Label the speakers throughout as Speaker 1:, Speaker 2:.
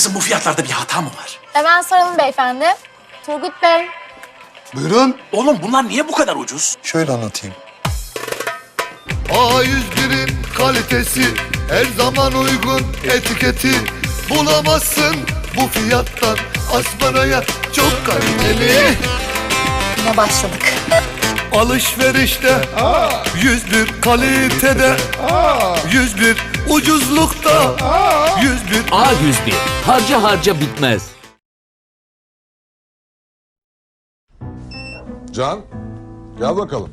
Speaker 1: Kızım bu fiyatlarda bir hata mı var?
Speaker 2: Hemen soralım beyefendi. Turgut Bey.
Speaker 3: Buyurun.
Speaker 1: Oğlum bunlar niye bu kadar ucuz?
Speaker 3: Şöyle anlatayım.
Speaker 4: A101'in kalitesi her zaman uygun etiketi bulamazsın bu fiyattan Asparaya çok kaliteli
Speaker 2: Yine başladık.
Speaker 4: Alışverişte 101 kalitede 101 ucuzlukta 101
Speaker 5: A101 harca harca bitmez.
Speaker 6: Can, gel bakalım.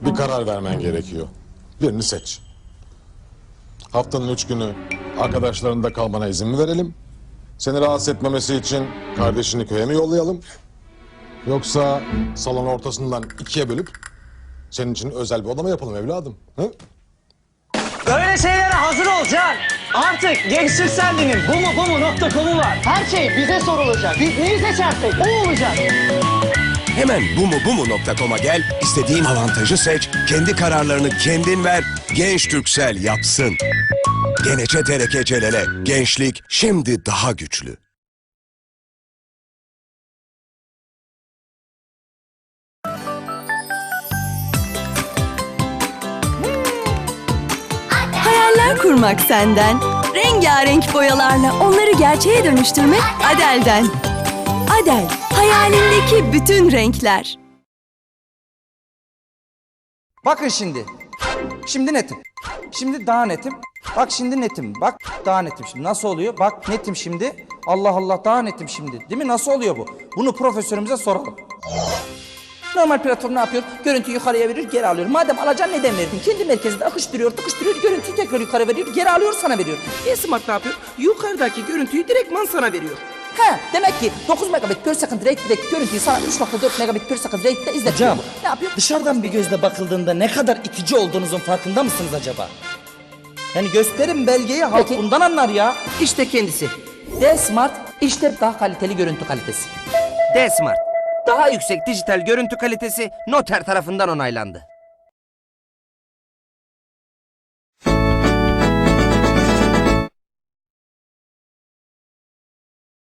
Speaker 6: Bir karar vermen gerekiyor. Birini seç. Haftanın üç günü arkadaşlarında kalmana izin mi verelim? Seni rahatsız etmemesi için kardeşini köye mi yollayalım? Yoksa salon ortasından ikiye bölüp senin için özel bir oda mı yapalım evladım? Hı?
Speaker 7: Böyle şeylere hazır olacaksın. Artık Gençlik Sendi'nin bu mu bu mu nokta komu var. Her şey bize sorulacak. Biz neyi seçersek o olacak.
Speaker 8: Hemen bu mu bu mu nokta.com'a gel, istediğin avantajı seç, kendi kararlarını kendin ver, Genç Türksel yapsın. Genece tereke celele, gençlik şimdi daha güçlü.
Speaker 9: Hayaller kurmak senden, rengarenk boyalarla onları gerçeğe dönüştürmek Adel'den. Adel, hayalindeki bütün renkler.
Speaker 10: Bakın şimdi. Şimdi netim. Şimdi daha netim. Bak şimdi netim. Bak daha netim şimdi. Nasıl oluyor? Bak netim şimdi. Allah Allah daha netim şimdi. Değil mi? Nasıl oluyor bu? Bunu profesörümüze soralım. Normal platform ne yapıyor? Görüntüyü yukarıya verir, geri alıyor. Madem alacaksın neden verdin? Kendi merkezinde akıştırıyor, tıkıştırıyor, görüntüyü tekrar yukarı veriyor, geri alıyor, sana veriyor. E-Smart ne yapıyor? Yukarıdaki görüntüyü direktman sana veriyor. He, demek ki 9 megabit per second rate'deki görüntüyü sana 3.4 megabit per second rate'de izletiyor.
Speaker 7: Hocam.
Speaker 10: Ne yapıyor?
Speaker 7: Dışarıdan bir gözle bakıldığında ne kadar itici olduğunuzun farkında mısınız acaba?
Speaker 10: Yani gösterin belgeyi halk
Speaker 2: Peki.
Speaker 10: bundan anlar ya. İşte kendisi. D-Smart işte daha kaliteli görüntü kalitesi.
Speaker 7: D-Smart. Daha yüksek dijital görüntü kalitesi noter tarafından onaylandı.